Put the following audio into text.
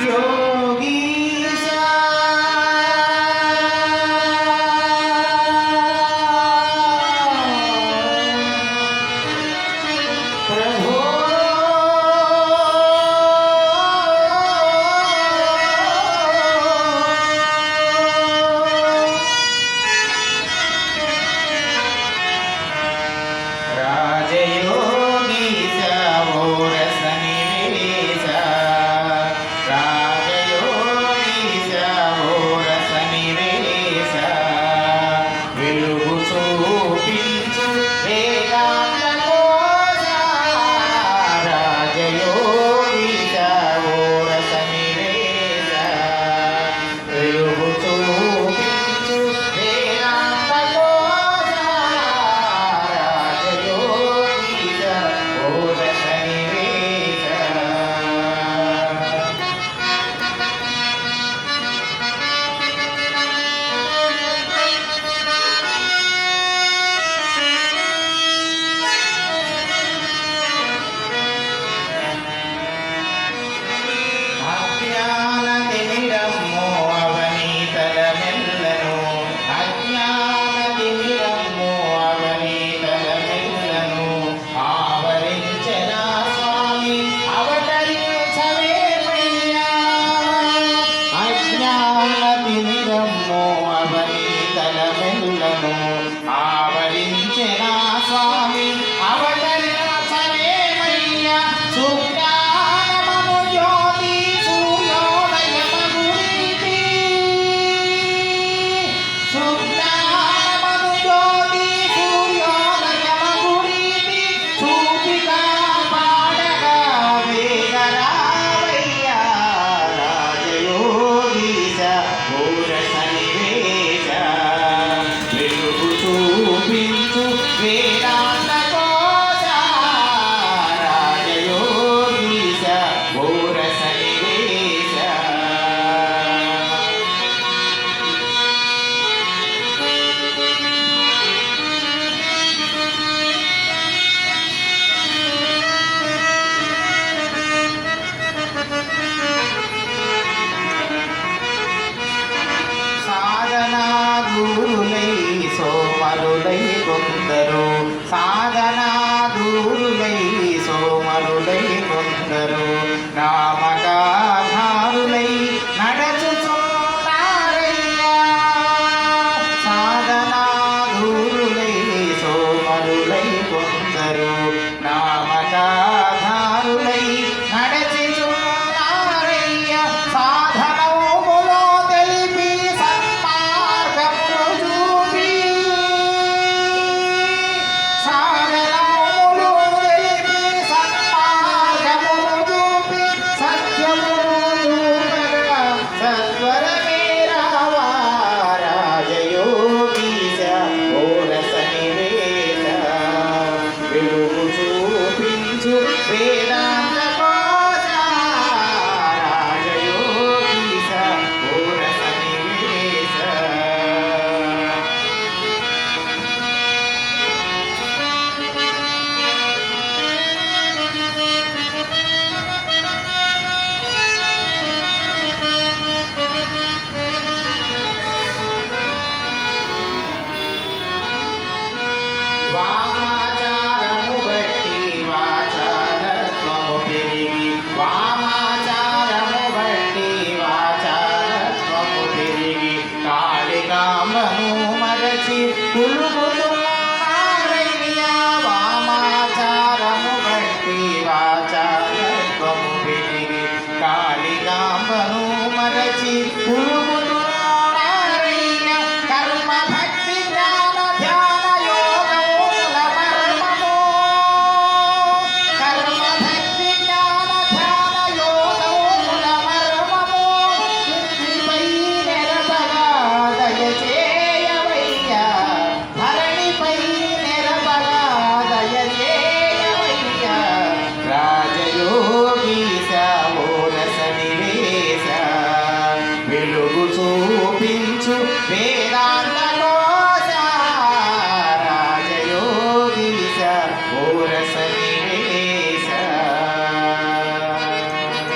여기 Vamos సాధనా దూరులై సోమరులై కొందరు. రామ చూపించు వేదా. বলু বলু